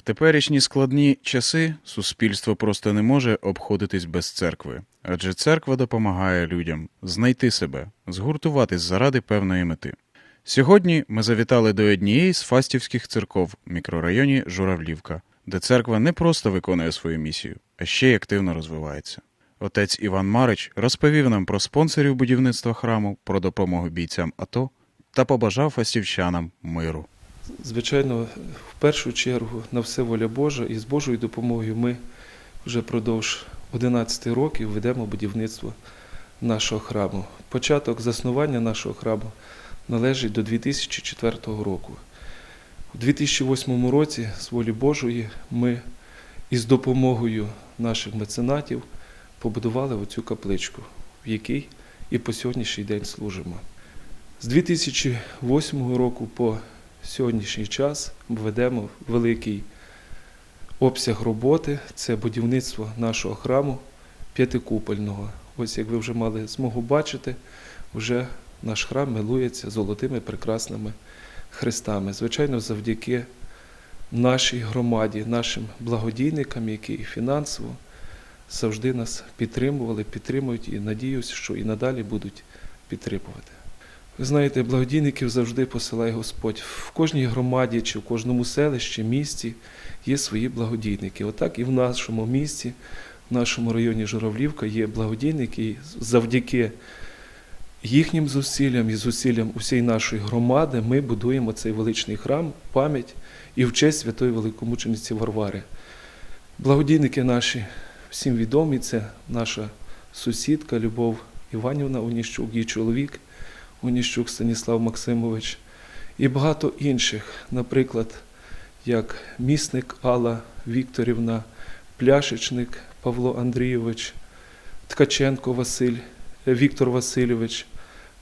В теперішні складні часи суспільство просто не може обходитись без церкви, адже церква допомагає людям знайти себе, згуртуватись заради певної мети. Сьогодні ми завітали до однієї з фастівських церков в мікрорайоні Журавлівка, де церква не просто виконує свою місію, а ще й активно розвивається. Отець Іван Марич розповів нам про спонсорів будівництва храму, про допомогу бійцям АТО та побажав фастівчанам миру. Звичайно, в першу чергу на все воля Божа і з Божою допомогою ми вже продовж 11 років ведемо будівництво нашого храму. Початок заснування нашого храму належить до 2004 року. У 2008 році, з волі Божої, ми із допомогою наших меценатів побудували оцю капличку, в якій і по сьогоднішній день служимо. З 2008 року по сьогоднішній час ведемо великий обсяг роботи. Це будівництво нашого храму п'ятикупольного. Ось як ви вже мали змогу бачити, вже наш храм милується золотими прекрасними хрестами. Звичайно, завдяки нашій громаді, нашим благодійникам, які фінансово завжди нас підтримували, підтримують і надіюся, що і надалі будуть підтримувати. Ви знаєте, благодійників завжди посилає Господь. В кожній громаді чи в кожному селищі, місті є свої благодійники. Отак і в нашому місті, в нашому районі Журавлівка є благодійники, і завдяки їхнім зусиллям і зусиллям усієї нашої громади ми будуємо цей величний храм, пам'ять і в честь святої великомучениці Варвари. Благодійники наші всім відомі, це наша сусідка Любов Іванівна Оніщук, її чоловік. Оніщук Станіслав Максимович і багато інших, наприклад, як місник Алла Вікторівна, Пляшечник Павло Андрійович, Ткаченко Василь, Віктор Васильович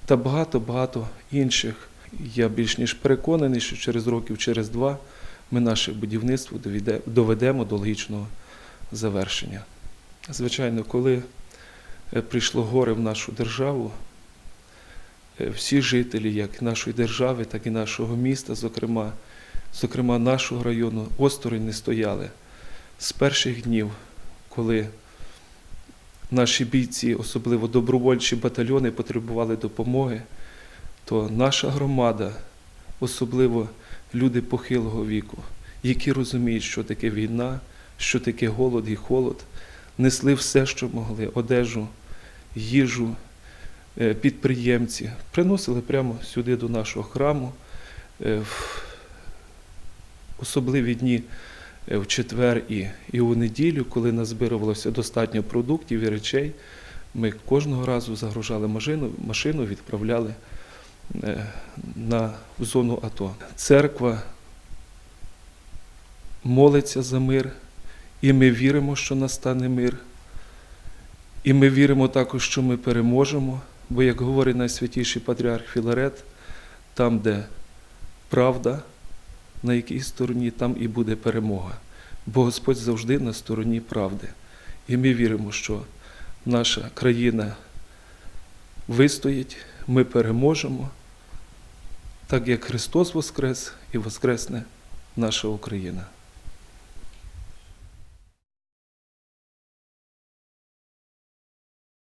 та багато-багато інших. Я більш ніж переконаний, що через років, через два ми наше будівництво доведемо до логічного завершення. Звичайно, коли е, прийшло горе в нашу державу, всі жителі як нашої держави, так і нашого міста, зокрема, зокрема нашого району, осторонь не стояли. З перших днів, коли наші бійці, особливо добровольчі батальйони, потребували допомоги, то наша громада, особливо люди похилого віку, які розуміють, що таке війна, що таке голод і холод, несли все, що могли: одежу, їжу, е, підприємці приносили прямо сюди до нашого храму. е, в Особливі дні е, в четвер і, і у неділю, коли назбирувалося достатньо продуктів і речей, ми кожного разу загружали машину, машину відправляли е, на в зону АТО. Церква молиться за мир, і ми віримо, що настане мир. І ми віримо також, що ми переможемо, бо, як говорить найсвятіший патріарх Філарет, там, де правда, на якій стороні, там і буде перемога. Бо Господь завжди на стороні правди. І ми віримо, що наша країна вистоїть, ми переможемо, так як Христос Воскрес і Воскресне наша Україна.